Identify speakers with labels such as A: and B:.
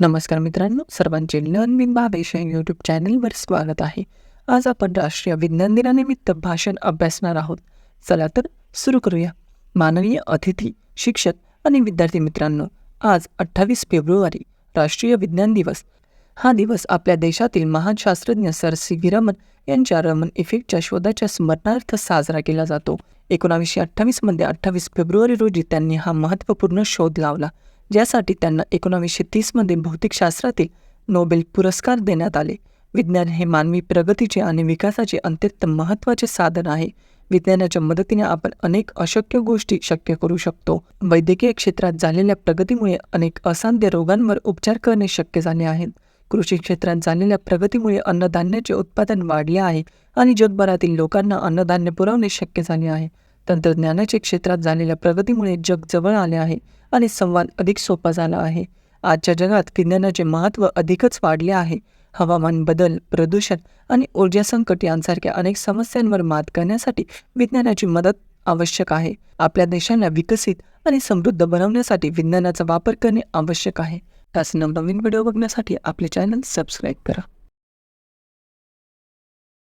A: नमस्कार मित्रांनो सर्वांचे लर्न विन भावेश या यूट्यूब चॅनलवर स्वागत आहे. आज आपण राष्ट्रीय विज्ञान दिनानिमित्त भाषण अभ्यासणार आहोत. चला तर सुरू करूया. माननीय अतिथी शिक्षक आणि विद्यार्थी मित्रांनो आज अठ्ठावीस फेब्रुवारी राष्ट्रीय विज्ञान दिवस. हा दिवस आपल्या देशातील महान शास्त्रज्ञ सर सी व्ही रमन यांच्या रमन इफेक्टच्या शोधाच्या स्मरणार्थ साजरा केला जातो. एकोणावीसशे अठ्ठावीसमध्ये अठ्ठावीस फेब्रुवारी रोजी त्यांनी हा महत्त्वपूर्ण शोध लावला. ज्यासाठी त्यांना एकोणावीसशे तीसमध्ये भौतिकशास्त्रातील नोबेल पुरस्कार देण्यात आले. विज्ञान हे मानवी प्रगतीचे आणि विकासाचे अत्यंत महत्त्वाचे साधन आहे. विज्ञानाच्या मदतीने आपण अनेक अशक्य गोष्टी शक्य करू शकतो. वैद्यकीय क्षेत्रात झालेल्या प्रगतीमुळे अनेक असाध्य रोगांवर उपचार करणे शक्य झाले आहेत कृषी क्षेत्रात झालेल्या प्रगतीमुळे अन्नधान्याचे उत्पादन वाढले आहे आणि जगभरातील लोकांना अन्नधान्य पुरवणे शक्य झाले आहे. तंत्रज्ञानाच्या क्षेत्रात झालेल्या प्रगतीमुळे जग जवळ आले आहे. आणि संवाद अधिक सोपा झाला आहे. आजच्या जगात विज्ञानाचे महत्त्व अधिकच वाढले आहे हवामान बदल प्रदूषण आणि ऊर्जा संकट यांसारख्या अनेक समस्यांवर मात करण्यासाठी विज्ञानाची मदत आवश्यक आहे. आपल्या देशाला विकसित आणि समृद्ध बनवण्यासाठी विज्ञानाचा वापर करणे आवश्यक आहे. त्याच नवनवीन व्हिडिओ बघण्यासाठी आपले चॅनल सबस्क्राईब करा.